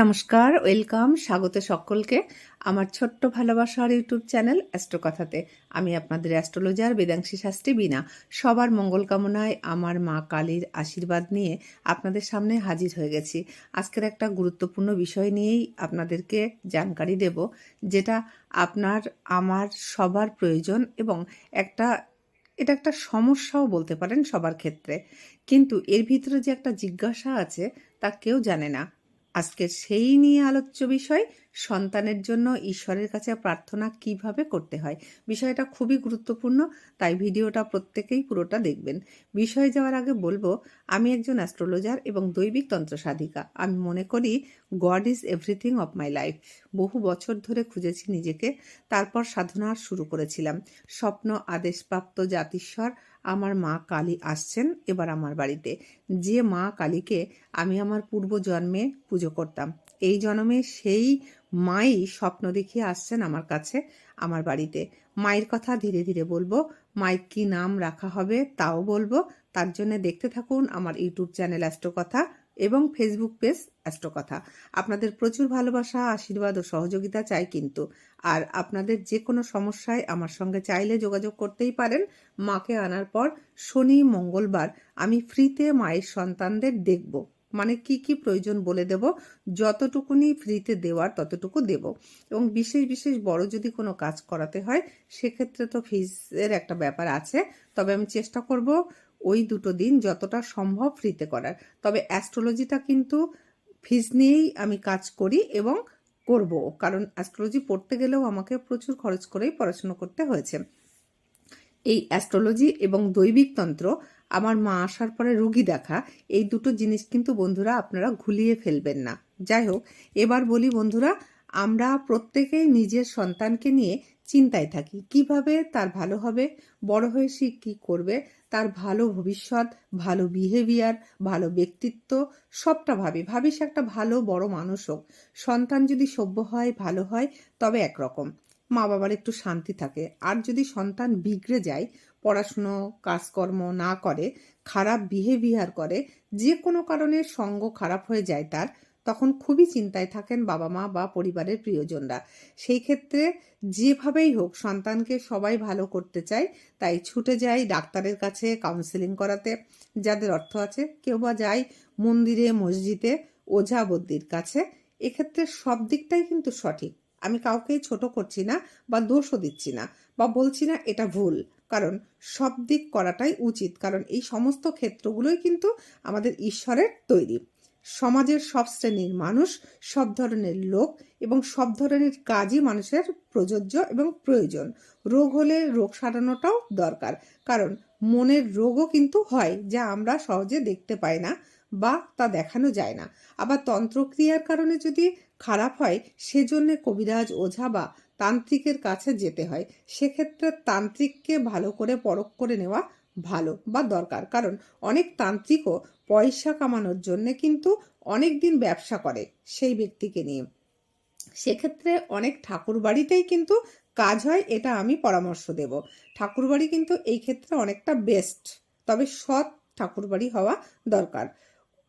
নমস্কার, ওয়েলকাম, স্বাগত সকলকে আমার ছোট্ট ভালোবাসার ইউটিউব চ্যানেল অ্যাস্ট্রোকথাতে। আমি আপনাদের অ্যাস্ট্রোলজার বেদাংশী শাস্ত্রী বিনা সবার মঙ্গল কামনায় আমার মা কালীর আশীর্বাদ নিয়ে আপনাদের সামনে হাজির হয়ে গেছি। আজকের একটা গুরুত্বপূর্ণ বিষয় নিয়েই আপনাদেরকে জানকারি দেব, যেটা আপনার, আমার সবার প্রয়োজন এবং একটা, এটা একটা সমস্যাও বলতে পারেন সবার ক্ষেত্রে। কিন্তু এর ভিতরে যে একটা জিজ্ঞাসা আছে তা কেউ জানে না। আজকের সেই নিয়ে আলোচ্য বিষয়, সন্তানের জন্য ঈশ্বরের কাছে প্রার্থনা কীভাবে করতে হয়? বিষয়টা খুবই গুরুত্বপূর্ণ, তাই ভিডিওটা প্রত্যেকেই পুরোটা দেখবেন। বিষয়ে যাওয়ার আগে বলব, আমি একজন অ্যাস্ট্রোলজার এবং দৈবিক তন্ত্র সাধিকা। আমি মনে করি, God is everything of my life. বহু বছর ধরে খুঁজেছি নিজেকে, তারপর সাধনা শুরু করেছিলাম। স্বপ্ন, আদেশপ্রাপ্ত জাতিস্বর আমার মা কালী আসছেন এবার আমার বাড়িতে। যে মা কালীকে আমি আমার পূর্ব জন্মে পুজো করতাম, এই জন্মে সেই মাই স্বপ্ন দেখিয়ে আসছেন আমার কাছে, আমার বাড়িতে। মায়ের কথা ধীরে ধীরে বলব, মায়ের কি নাম রাখা হবে তাও বলব। তার জন্য দেখতে থাকুন আমার ইউটিউব চ্যানেল অ্যাস্ট্রোকথা এবং ফেসবুক পেজ অ্যাস্ট্রোকথা। আপনাদের প্রচুর ভালোবাসা, আশীর্বাদ ও সহযোগিতা চাই কিন্তু। আর আপনাদের যে কোনো সমস্যায় আমার সঙ্গে চাইলে যোগাযোগ করতেই পারেন। মাকে আনার পর শনি, মঙ্গলবার আমি ফ্রিতে মায়ের সন্তানদের দেখব। মানে কি কি প্রয়োজন বলে দেব, যতটুকুনি ফ্রিতে দেওয়ার ততটুকু দেব। এবং বিশেষ বিশেষ বড় যদি কোনো কাজ করাতে হয়, সেক্ষেত্রে তো ফিজের একটা ব্যাপার আছে। তবে আমি চেষ্টা করব ওই দুটো দিন যতটা সম্ভব ফ্রিতে করার। তবে অ্যাস্ট্রোলজিটা কিন্তু ফিজ নিয়েই আমি কাজ করি এবং করব, কারণ অ্যাস্ট্রোলজি পড়তে গেলেও আমাকে প্রচুর খরচ করেই পড়াশুনো করতে হয়েছে। এই অ্যাস্ট্রোলজি এবং দৈবিক তন্ত্র, আমার মা আসার পরে রুগী দেখা, এই দুটো জিনিস কিন্তু বন্ধুরা আপনারা ঘুলিয়ে ফেলবেন না। যাই হোক, এবার বলি বন্ধুরা, আমরা প্রত্যেকেই নিজের সন্তানকে নিয়ে চিন্তায় থাকি, কীভাবে তার ভালো হবে, বড় হয়ে সে কী করবে, তার ভালো ভবিষ্যৎ, ভালো বিহেভিয়ার ভালো ব্যক্তিত্ব, সবটা ভাবি। ভাবি সে একটা ভালো, বড় মানুষ হোক। সন্তান যদি সভ্য হয়, ভালো হয়, তবে একরকম। মা বাবার একটু শান্তি থাকে। আর যদি সন্তান বিগড়ে যায়, পড়াশুনো, কাজকর্ম না করে, খারাপ বিহেভিয়ার করে, যে কোনো কারণে সঙ্গ খারাপ হয়ে যায় তার তখন খুবই চিন্তায় থাকেন বাবা মা বা পরিবারের প্রিয়জনরা। সেই ক্ষেত্রে যেভাবেই হোক সন্তানকে সবাই ভালো করতে চায়, তাই ছুটে যায় ডাক্তারের কাছে কাউন্সেলিং করাতে। যাদের অর্থ আছে, কেউ বা যায় মন্দিরে, মসজিদে, ওঝা বদ্যির কাছে। এক্ষেত্রে সব দিকটাই কিন্তু সঠিক। আমি কাউকেই ছোট করছি না বা দোষও দিচ্ছি না বা বলছি না এটা ভুল। কারণ সব দিক করাটাই উচিত। কারণ এই সমস্ত ক্ষেত্রগুলোই কিন্তু আমাদের ঈশ্বরের তৈরি। সমাজের সব শ্রেণির মানুষ, সব ধরনের লোক এবং সব ধরনের কাজই মানুষের প্রযোজ্য এবং প্রয়োজন। রোগ হলে রোগ সারানোটাও দরকার। কারণ মনের রোগও কিন্তু হয় যা আমরা সহজে দেখতে পাই না বা তা দেখানো যায় না। আবার তন্ত্রক্রিয়ার কারণে যদি খারাপ হয়, সেজন্য কবিরাজ ওঝা বা তান্ত্রিকের কাছে যেতে হয়। সেক্ষেত্রে তান্ত্রিককে ভালো করে পরখ করে নেওয়া ভালো বা দরকার। কারণ অনেক তান্ত্রিকও পয়সা কামানোর জন্য কিন্তু অনেক দিন ব্যবসা করে সেই ব্যক্তিকে নিয়ে। সেক্ষেত্রে অনেক ঠাকুর বাড়িতেই কিন্তু কাজ হয়, এটা আমি পরামর্শ দেব। ঠাকুরবাড়ি কিন্তু এই ক্ষেত্রে অনেকটা বেস্ট তবে সৎ ঠাকুরবাড়ি হওয়া দরকার।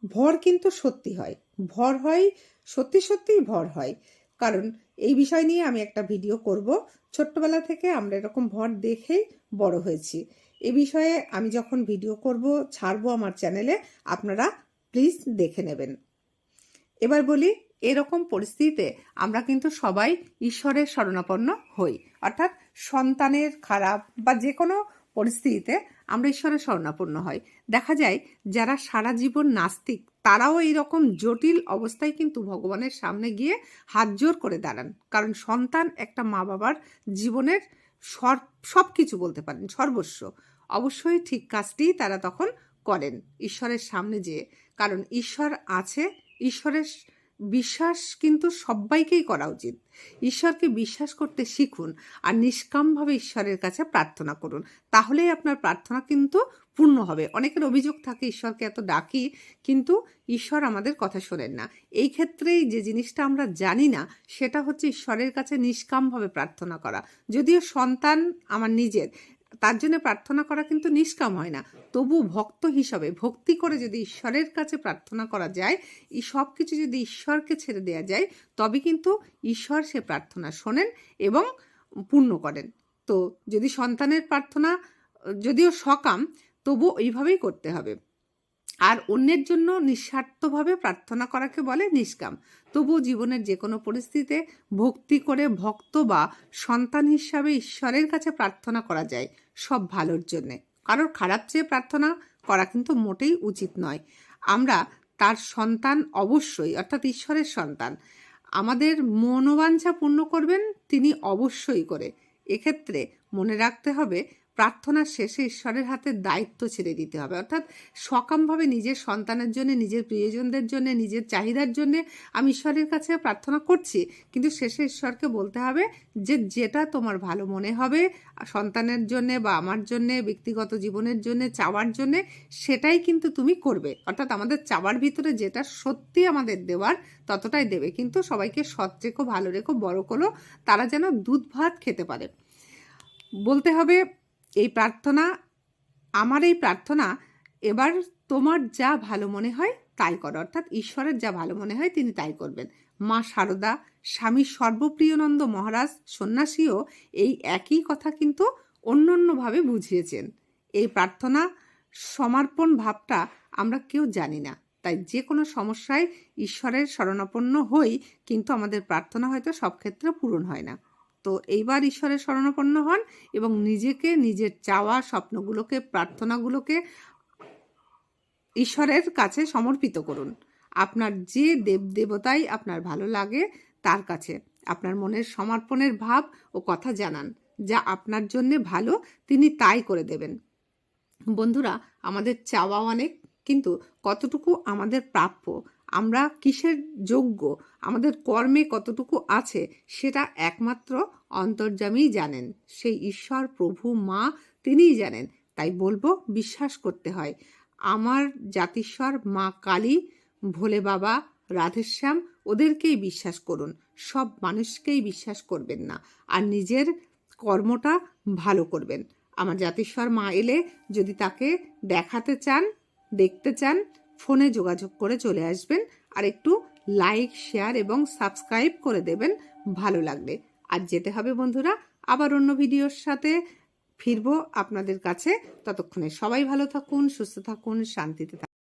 ভর কিন্তু সত্যি হয়, ভর হয়, সত্যি সত্যিই ভর হয়। কারণ এই বিষয় নিয়ে আমি একটা ভিডিও করব। ছোট্টবেলা থেকে আমরা এরকম ভর দেখেই বড় হয়েছি। এ বিষয়ে আমি যখন ভিডিও করব, ছাড়বো আমার চ্যানেলে আপনারা প্লিজ দেখে নেবেন। এবার বলি, এরকম পরিস্থিতিতে আমরা কিন্তু সবাই ঈশ্বরের শরণাপন্ন হই। অর্থাৎ সন্তানের খারাপ বা যে কোনো পরিস্থিতিতে আমরা ঈশ্বরের শরণাপন্ন হই। দেখা যায়, যারা সারা জীবন নাস্তিক, তারাও এইরকম জটিল অবস্থায় কিন্তু ভগবানের সামনে গিয়ে হাত জোর করে দাঁড়ান। কারণ সন্তান একটা মা বাবার জীবনের সব সব কিছু বলতে পারেন, সর্বস্ব। অবশ্যই ঠিক কাজটিই তারা তখন করেন। ঈশ্বরের সামনে যেয়ে। কারণ ঈশ্বর আছে, ঈশ্বরের বিশ্বাস কিন্তু সবাইকেই করা উচিত। ঈশ্বরকে বিশ্বাস করতে শিখুন আর নিষ্কামভাবে ঈশ্বরের কাছে প্রার্থনা করুন। তাহলেই আপনার প্রার্থনা কিন্তু পূর্ণ হবে। অনেকের অভিযোগ থাকে, ঈশ্বরকে এত ডাকি, কিন্তু ঈশ্বর আমাদের কথা শোনেন না। এই ক্ষেত্রেই যে জিনিসটা আমরা জানি না, সেটা হচ্ছে ঈশ্বরের কাছে নিষ্কামভাবে প্রার্থনা করা। যদিও সন্তান আমার নিজের তার জন্য প্রার্থনা করা কিন্তু নিষ্কাম হয় না। তবু ভক্ত হিসাবে, ভক্তি করে যদি ঈশ্বরের কাছে প্রার্থনা করা যায়, এই সব কিছু যদি ঈশ্বরকে ছেড়ে দেওয়া যায়, তবে কিন্তু ঈশ্বর সে প্রার্থনা শোনেন এবং পূর্ণ করেন। তো যদি সন্তানের প্রার্থনা, যদিও সকাম তবু এইভাবেই করতে হবে। আর অন্যের জন্য নিঃস্বার্থভাবে প্রার্থনা করাকে বলে নিষ্কাম। তবুও জীবনের যে কোনো পরিস্থিতিতে ভক্তি করে ভক্ত বা সন্তান হিসাবে ঈশ্বরের কাছে প্রার্থনা করা যায় সব ভালোর জন্যে। কারোর খারাপ চেয়ে প্রার্থনা করা কিন্তু মোটেই উচিত নয়। আমরা তার সন্তান অবশ্যই, অর্থাৎ ঈশ্বরের সন্তান। আমাদের মনোবাঞ্ছা পূর্ণ করবেন তিনি অবশ্যই করে। এক্ষেত্রে মনে রাখতে হবে প্রার্থনার শেষে ঈশ্বরের হাতে দায়িত্ব ছেড়ে দিতে হবে। অর্থাৎ সকামভাবে নিজের সন্তানের জন্য, নিজের প্রিয়জনদের জন্য, নিজের চাহিদার জন্য আমি ঈশ্বরের কাছে প্রার্থনা করছি। কিন্তু শেষে ঈশ্বরকে বলতে হবে যে, যেটা তোমার ভালো মনে হবে, সন্তানের জন্য বা আমার জন্য, ব্যক্তিগত জীবনের জন্য, চাওয়ার জন্য, সেটাই কিন্তু তুমি করবে। অর্থাৎ আমাদের চাওয়ার ভিতরে যেটা সত্যি আমাদের দেওয়ার, ততটাই দেবে। কিন্তু সবাইকে সৎ রেখো, ভালো রেখো, বড় করো, তারা যেন দুধ ভাত খেতে পারে। বলতে হবে এই প্রার্থনা, আমার এই প্রার্থনা, এবার তোমার যা ভালো মনে হয় তাই করো। অর্থাৎ ঈশ্বরের যা ভালো মনে হয় তিনি তাই করবেন। মা শারদা স্বামী সর্বপ্রিয়নন্দ মহারাজ, সন্ন্যাসীও এই একই কথা কিন্তু অন্য অন্যভাবে বুঝিয়েছেন। এই প্রার্থনা, সমর্পণ ভাবটা আমরা কেউ জানি না। তাই যে কোনো সমস্যায় ঈশ্বরের শরণাপন্ন হই কিন্তু আমাদের প্রার্থনা হয়তো সব ক্ষেত্রে পূরণ হয় না। তো এইবার ঈশ্বরের শরণাপন্ন হন এবং নিজেকে, নিজের চাওয়া স্বপ্নগুলোকে, প্রার্থনাগুলোকে ঈশ্বরের কাছে সমর্পিত করুন। আপনার যে দেব দেবতাই আপনার ভালো লাগে, তার কাছে আপনার মনের সমর্পণের ভাব ও কথা জানান, যা আপনার জন্য ভালো, তিনি তাই করে দেবেন। বন্ধুরা, আমাদের চাওয়া অনেক, কিন্তু কতটুকু আমাদের প্রাপ্য আমরা কিসের যোগ্য? আমাদের কর্মে কতটুকু আছে? সেটা একমাত্র অন্তর্যামীই জানেন। সেই ঈশ্বর, প্রভু, মা তিনিই জানেন। তাই বলব, বিশ্বাস করতে হয়। আমার জাতিস্বর মা কালী, ভোলে বাবা রাধেশ্যাম, ওদেরকেই বিশ্বাস করুন। সব মানুষকেই বিশ্বাস করবেন না। আর নিজের কর্মটা ভালো করবেন। আমার জাতিস্বর মা এলে যদি তাকে দেখাতে চান, দেখতে চান ফোনে যোগাযোগ করে চলে আসবেন আর একটু লাইক, শেয়ার এবং সাবস্ক্রাইব করে দেবেন। ভালো লাগলে। আর যেতে হবে বন্ধুরা, আবার অন্য ভিডিওর সাথে ফিরবো আপনাদের কাছে। ততক্ষণে সবাই ভালো থাকুন, সুস্থ থাকুন, শান্তিতে থাকুন।